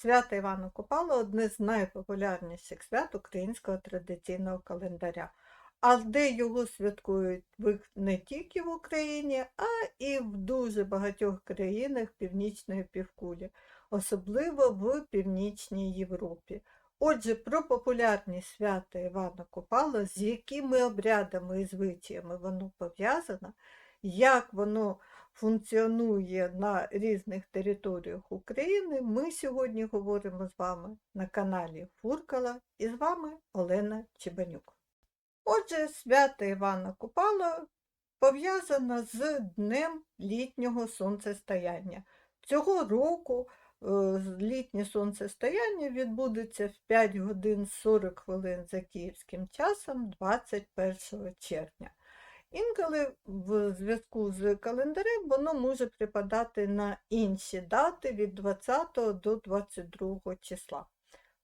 Свято Івана Купала одне з найпопулярніших свят українського традиційного календаря. А де його святкують не тільки в Україні, а і в дуже багатьох країнах Північної півкулі, особливо в Північній Європі. Отже, про популярність свята Івана Купала, з якими обрядами і звичаями воно пов'язано, як воно функціонує на різних територіях України, ми сьогодні говоримо з вами на каналі Фуркала і з вами Олена Чебанюк. Отже, свято Івана Купала пов'язано з Днем літнього сонцестояння. Цього року е, літнє сонцестояння відбудеться в 5 годин 40 хвилин за київським часом 21 червня. Інколи в зв'язку з календарем воно може припадати на інші дати від 20 до 22 числа.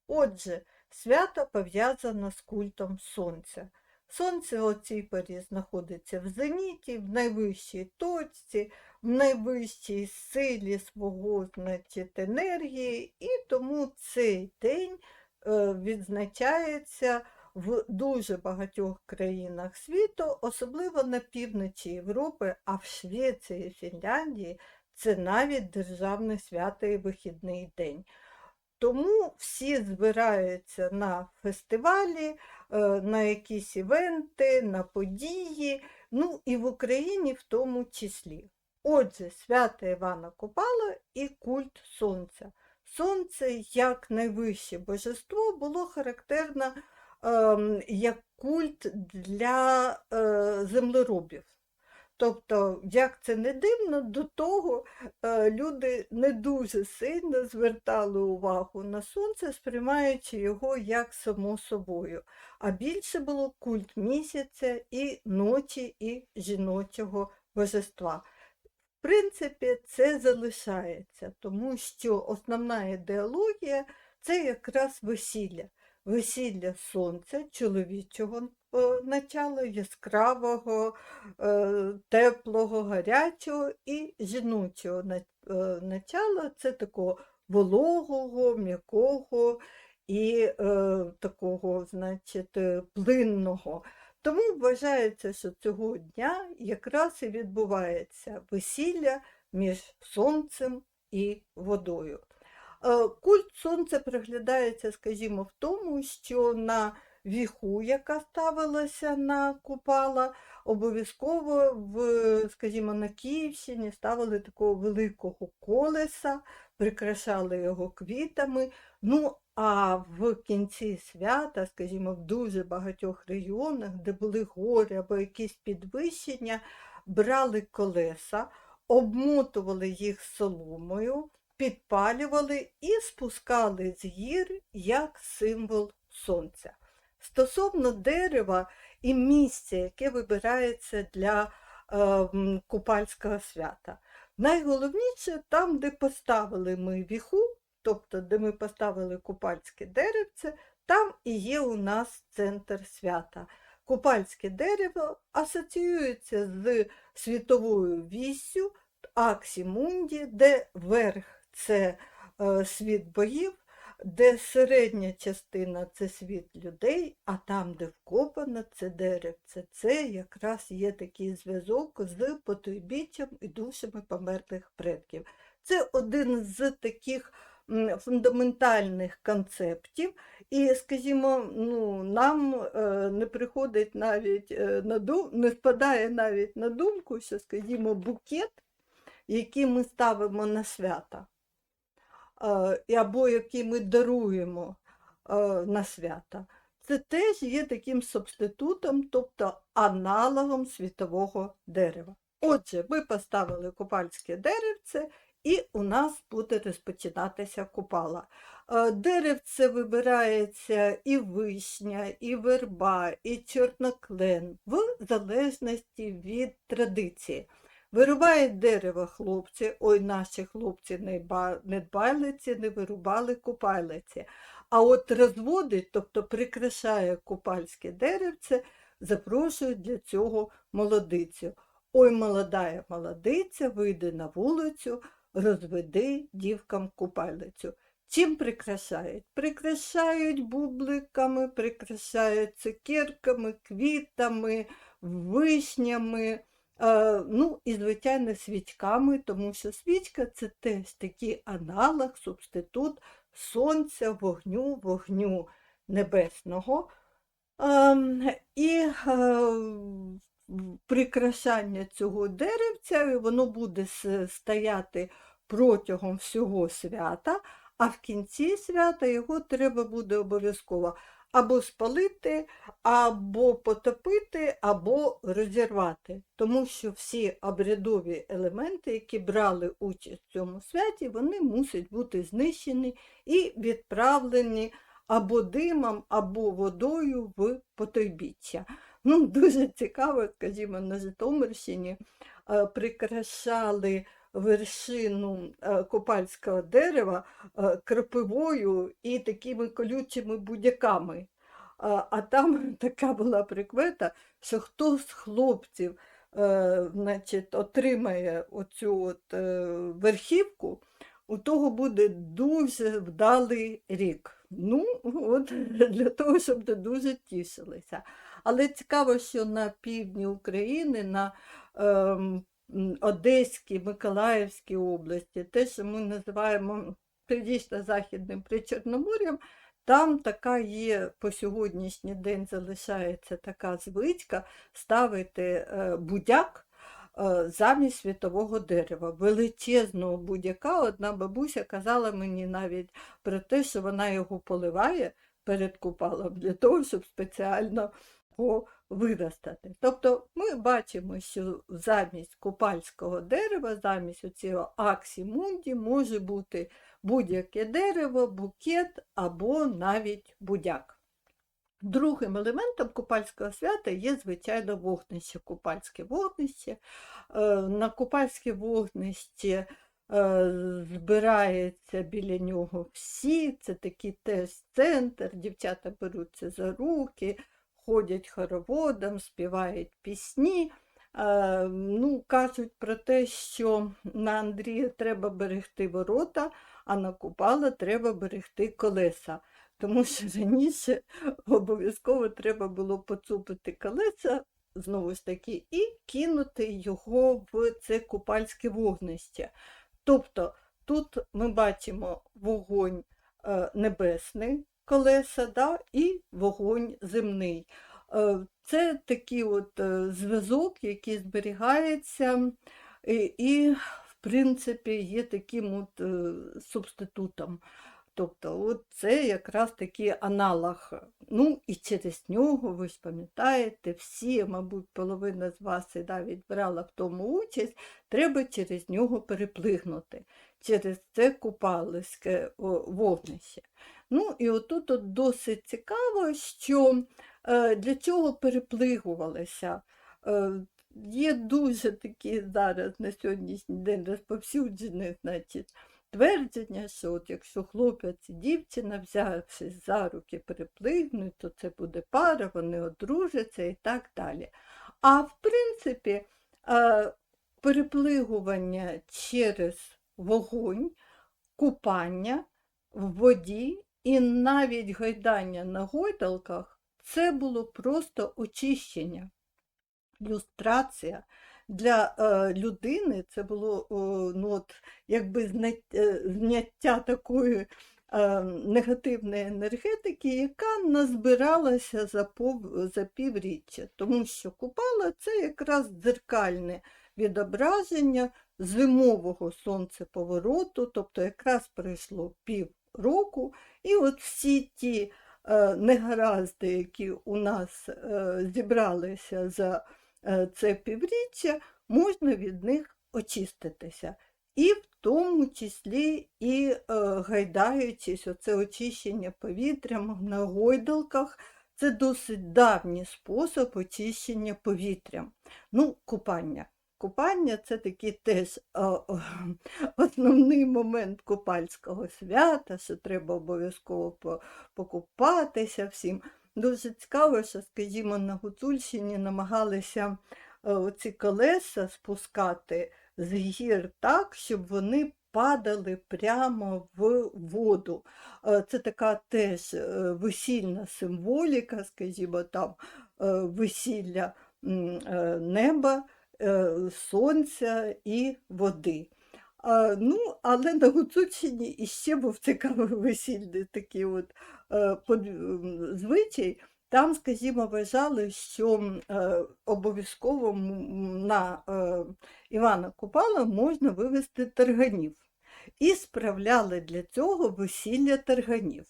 Отже, свято пов'язано з культом сонця. Сонце у цій порі знаходиться в зеніті, в найвищій точці, в найвищій силі свого значить, енергії, і тому цей день е, відзначається в дуже багатьох країнах світу, особливо на півночі Європи, а в Швеції Фінляндії це навіть державне свято і вихідний день. Тому всі збираються на фестивалі, е, на якісь івенти, на події, ну і в Україні в тому числі. Отже, свято Івана Купала і культ сонця. Сонце, як найвище божество, було характерно як культ для е, землеробів. Тобто, як це не дивно, до того е, люди не дуже сильно звертали увагу на сонце, сприймаючи його як само собою. А більше було культ місяця і ночі, і жіночого божества. В принципі, це залишається, тому що основна ідеологія це якраз весілля. Весілля сонця, чоловічого е, начала, яскравого, е, теплого, гарячого і жіночого е, начала це такого вологого, м'якого і такого, значить, плинного. Тому вважається, що цього дня якраз і відбувається весілля між сонцем і водою. Е, Культ сонця приглядається, скажімо, в тому, що на віху, яка ставилася на купала, обов'язково в, скажімо, на Київщині ставили такого великого колеса, прикрашали його квітами. Ну, а в кінці свята, скажімо, в дуже багатьох регіонах, де були гори або якісь підвищення, брали колеса, обмотували їх соломою, підпалювали і спускали з гір як символ сонця. Стосовно дерева і місця, яке вибирається для е, купальського свята. Найголовніше там, де поставили ми віху, тобто де ми поставили купальське деревце, там і є у нас центр свята. Купальське дерево асоціюється з світовою віссю Аксімунді, де верх це е, світ богів, де середня частина це світ людей, а там, де вкопано це деревце, це якраз є такий зв'язок з потойбіччям і душами померлих предків. Це один з таких фундаментальних концептів, і, скажімо, ну, нам е, не приходить навіть е, на дум... не впадає навіть на думку, що, скажімо, букет, який ми ставимо на свята, або який ми даруємо е, на свята, це теж є таким субститутом, тобто аналогом світового дерева. Отже, ми поставили купальське деревце, і у нас буде розпочинатися купала. Е, Деревце вибирається і вишня, і верба, і чорноклен в залежності від традиції. Вирубають дерево хлопці, ой, наші хлопці не дбайлиці, не вирубали купайлиці. А от розводить, тобто прикрашає купальське деревце, запрошують для цього молодицю. Ой, молодая молодиця, вийди на вулицю, розведи дівкам купальницю. Чим прикрашають? Прикрашають бубликами, прикрашають цукерками, квітами, вишнями, ну і, звичайно, свічками, тому що свічка це теж такий аналог, субститут сонця, вогню, вогню небесного. Ем, І е, прикрашання цього деревця, воно буде стояти протягом всього свята, а в кінці свята його треба буде обов'язково або спалити, або потопити, або розірвати. Тому що всі обрядові елементи, які брали участь в цьому святі, вони мусять бути знищені і відправлені або димом, або водою в потойбіччя. Ну, дуже цікаво, скажімо, на Житомирщині е, прикрашали вершину е, копальського дерева е, крапивою і такими колючими будяками. А, там така була прикмета, що хто з хлопців е, значить, отримає оцю от, верхівку, у того буде дуже вдалий рік. Ну, от для того, щоб не дуже тішилися. Але цікаво, що на півдні України, на ем, Одеській, Миколаївській області, те, що ми називаємо північно-західним причорномор'ям, там така є по сьогоднішній день залишається така звичка ставити е, будяк е, замість світового дерева. Величезного будяка. Одна бабуся казала мені навіть про те, що вона його поливає перед купалом для того, щоб спеціально його виростати. Тобто ми бачимо, що замість купальського дерева, замість цього аксімунді може бути будь-яке дерево, букет або навіть будяк. Другим елементом купальського свята є, звичайно, вогнище, купальське вогнище. Е, На купальське вогнище е, збираються біля нього всі, це такий теж центр, дівчата беруться за руки, ходять хороводом, співають пісні. Е, Ну, кажуть про те, що на Андрія треба берегти ворота, а на Купала треба берегти колеса. Тому що раніше обов'язково треба було поцупити колеса, знову ж таки, і кинути його в це купальське вогнище. Тобто тут ми бачимо вогонь е, небесний колеса да, і вогонь земний. Е, Це такий от е, зв'язок, який зберігається і, і, в принципі, є таким от е, субститутом. Тобто от це якраз такий аналог. Ну і через нього, ви ж пам'ятаєте, всі, мабуть, половина з вас і навіть брала в тому участь, треба через нього переплигнути, через це купалиське вогнище. Ну і отут от досить цікаво, що е, для чого переплигувалися. Е, Є дуже такі зараз на сьогоднішній день розповсюджені, значить, твердження, що от якщо хлопець і дівчина, взявшись за руки, переплигнуть, то це буде пара, вони одружаться і так далі. А в принципі, е, переплигування через вогонь, купання в воді і навіть гойдання на гойдалках це було просто очищення, люстрація. Для е, людини це було о, ну, от, якби е, зняття такої е, негативної енергетики, яка назбиралася за, пов, за півріччя. Тому що купала це якраз дзеркальне відображення зимового сонцеповороту, тобто якраз пройшло пів року, і от всі ті е, негаразди, які у нас е, зібралися за е, це півріччя, можна від них очиститися. І в тому числі і е, гайдаючись, оце очищення повітрям на гойдалках, це досить давній спосіб очищення повітрям. Ну, купання. Купання це такий теж е, е, основний момент купальського свята, що треба обов'язково покупатися всім. Дуже цікаво, що, скажімо, на Гуцульщині намагалися е, оці колеса спускати з гір так, щоб вони падали прямо в воду. Е, Це така теж е, весільна символіка, скажімо, там весілля неба, сонця і води. Ну, але на Гуцульщині іще був цікавий весільний такий от е, звичай. Там, скажімо, вважали, що е, обов'язково на е, Івана Купала можна вивезти тарганів. І справляли для цього весілля тарганів.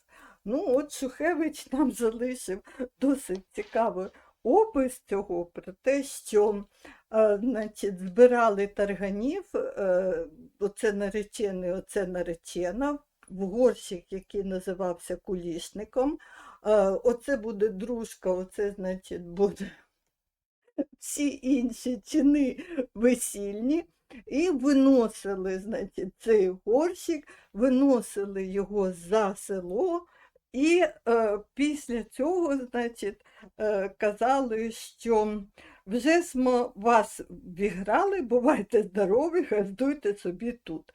Ну, от Шухевич нам залишив досить цікавий опис цього про те, що е, значить, збирали тарганів, е, оце наречений, оце наречена, в горщик, який називався кулішником. Е, Оце буде дружка, оце, значить, буде всі інші чини весільні. І виносили, значить, цей горщик, виносили його за село, і е, після цього, значить, е, казали, що вже смо вас віграли, бувайте здорові, газдуйте собі тут.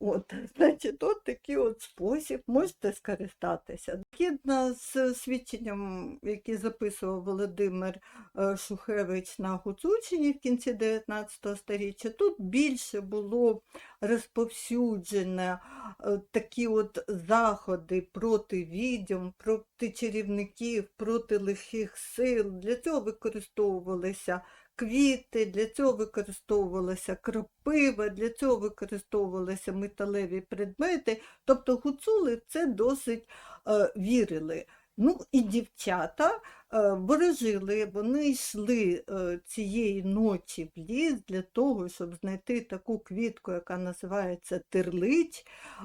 От, значить, от такий от спосіб можете скористатися. Згідно з свідченням, яке записував Володимир е, Шухевич на Гуцульщині в кінці 19 століття, тут більше було розповсюджено е, такі от заходи проти відьом, проти чарівників, проти лихих сил. Для цього використовувалися квіти, для цього використовувалася крапива, для цього використовувалися металеві предмети. Тобто гуцули в це досить е, вірили. Ну і дівчата е, ворожили, вони йшли е, цієї ночі в ліс для того, щоб знайти таку квітку, яка називається терлич,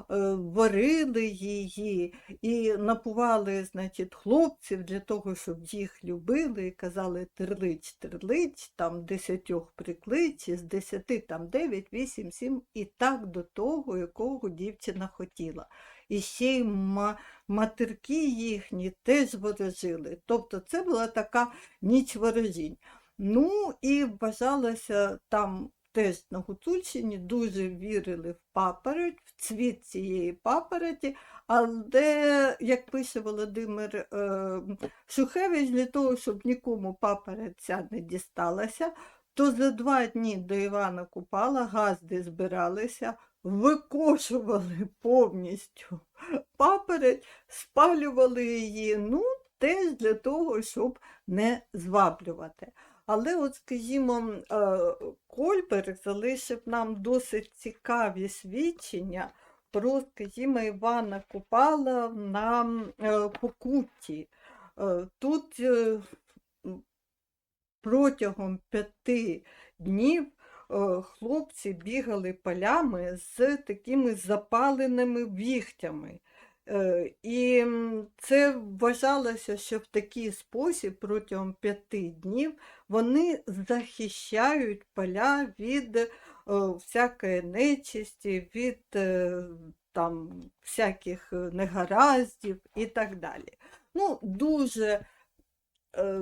е, варили її і напували значить, хлопців для того, щоб їх любили, і казали терлич, терлич, там десятьох приклич, з десяти там дев'ять, вісім, сім, і так до того, якого дівчина хотіла. І й матерки їхні теж ворожили. Тобто це була така ніч ворожінь. Ну і вважалося там теж на Гуцульщині дуже вірили в папороть, в цвіт цієї папороті, але, як пише Володимир е, Шухевич, для того, щоб нікому папороть не дісталася, то за два дні до Івана Купала газди збиралися, викошували повністю папороть, спалювали її, ну, теж для того, щоб не зваблювати. Але, от, скажімо, е, Кольберг залишив нам досить цікаві свідчення про, скажімо, Івана Купала на е, Покутті. Е, Тут протягом п'яти днів хлопці бігали полями з такими запаленими вігтями. Е, І це вважалося, що в такий спосіб протягом п'яти днів вони захищають поля від е, всякої нечисті, від е, там, всяких е, негараздів і так далі. Ну, дуже е,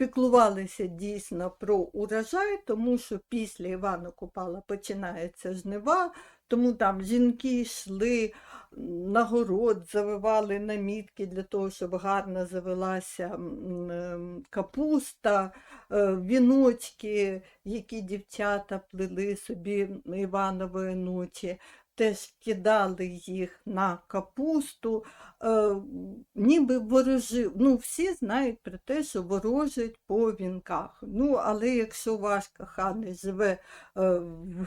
піклувалися дійсно про урожай, тому що після Івана Купала починається жнива, тому там жінки йшли на город, завивали намітки для того, щоб гарно завелася капуста, е, віночки, які дівчата плели собі Іванової ночі. Теж кидали їх на капусту, е, ніби ворожив. Ну, всі знають про те, що ворожать по вінках. Ну, але якщо ваш коханий живе е, в-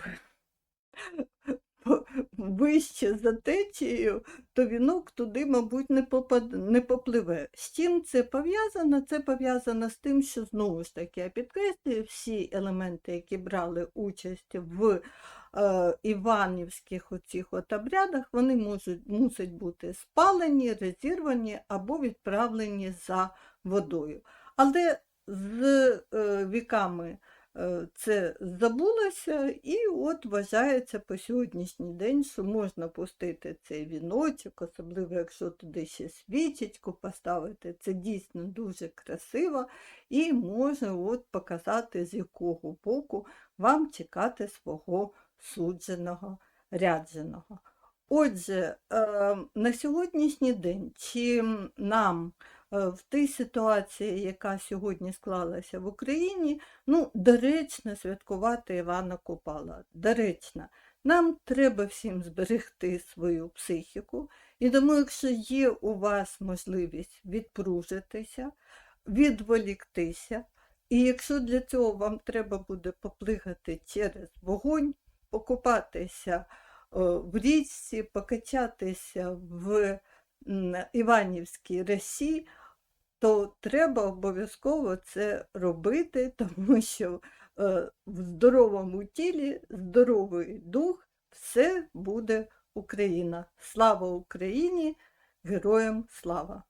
вище за течією, то вінок туди, мабуть, не, попад... не попливе. З чим це пов'язано? Це пов'язано з тим, що знову ж таки я підкреслюю всі елементи, які брали участь в іванівських оцих от обрядах, вони можуть, мусять бути спалені, розірвані або відправлені за водою. Але з е, віками е, це забулося, і от вважається по сьогоднішній день, що можна пустити цей віночок, особливо якщо туди ще свічечку поставити. Це дійсно дуже красиво і можна от показати, з якого боку вам чекати свого судженого рядженого. Отже, е, на сьогоднішній день, чи нам е, в тій ситуації, яка сьогодні склалася в Україні, ну, доречно святкувати Івана Купала. Доречно. Нам треба всім зберегти свою психіку, і тому, якщо є у вас можливість відпружитися, відволіктися, і якщо для цього вам треба буде поплигати через вогонь, покупатися е, в річці, покачатися в Іванівській Росі, то треба обов'язково це робити, тому що е, в здоровому тілі здоровий дух, все буде Україна. Слава Україні! Героям слава!